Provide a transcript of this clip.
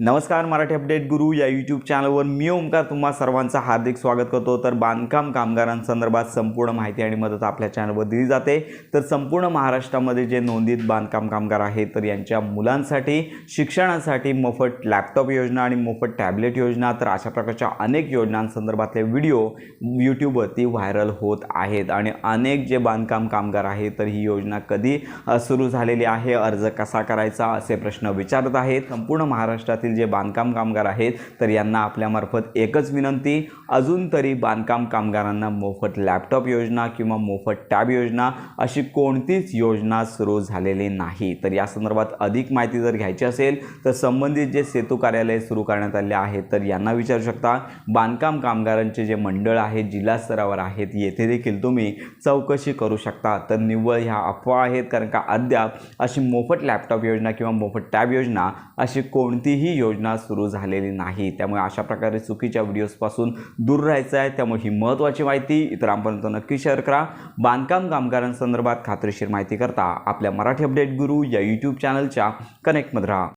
नमस्कार मराठी अपडेट गुरु या यूट्यूब चॅनलवर मी ओमकार तुम्हा सर्वांचं हार्दिक स्वागत करतो. तर बांधकाम कामगारांसंदर्भात संपूर्ण माहिती आणि मदत आपल्या चॅनलवर दिली जाते. तर संपूर्ण महाराष्ट्रामध्ये जे नोंदित बांधकाम कामगार आहेत तर यांच्या मुलांसाठी शिक्षणासाठी मोफत लॅपटॉप योजना आणि मोफत टॅबलेट योजना तर अशा प्रकारच्या अनेक योजनांसंदर्भातले व्हिडिओ यूट्यूबवरती व्हायरल होत आहेत. आणि अनेक जे बांधकाम कामगार आहेत तर ही योजना कधी सुरू झालेली आहे अर्ज कसा करायचा असे प्रश्न विचारत आहेत. संपूर्ण महाराष्ट्रात क्षेत्रातील जे बांधकाम कामगार आहेत तर यांना आपल्यामार्फत एकच विनंती अजून तरी बांधकाम कामगारांना मोफत लॅपटॉप योजना किंवा मोफत टॅब योजना अशी कोणतीच योजना सुरू झालेली नाही. तर या संदर्भात अधिक माहिती जर घ्यायची असेल तर संबंधित जे सेतू कार्यालय सुरू करण्यात आले आहेत तर यांना विचारू शकता. बांधकाम कामगारांचे जे मंडळ आहेत जिल्हा स्तरावर आहेत येथे देखील तुम्ही चौकशी करू शकता. तर निव्वळ ह्या अफवा आहेत कारण का अद्याप अशी मोफत लॅपटॉप योजना किंवा मोफत टॅब योजना अशी कोणतीही कोणतीही योजना सुरू झालेली नाही. त्यामुळे अशा प्रकारे चुकीच्या व्हिडिओजपासून दूर राहायचं आहे. त्यामुळे ही महत्त्वाची माहिती इतरांपर्यंत नक्की शेअर करा. बांधकाम कामगारांसंदर्भात खात्रीशीर माहिती करता आपल्या मराठी अपडेट गुरु या यूट्यूब चॅनलच्या कनेक्टमध्ये राहा.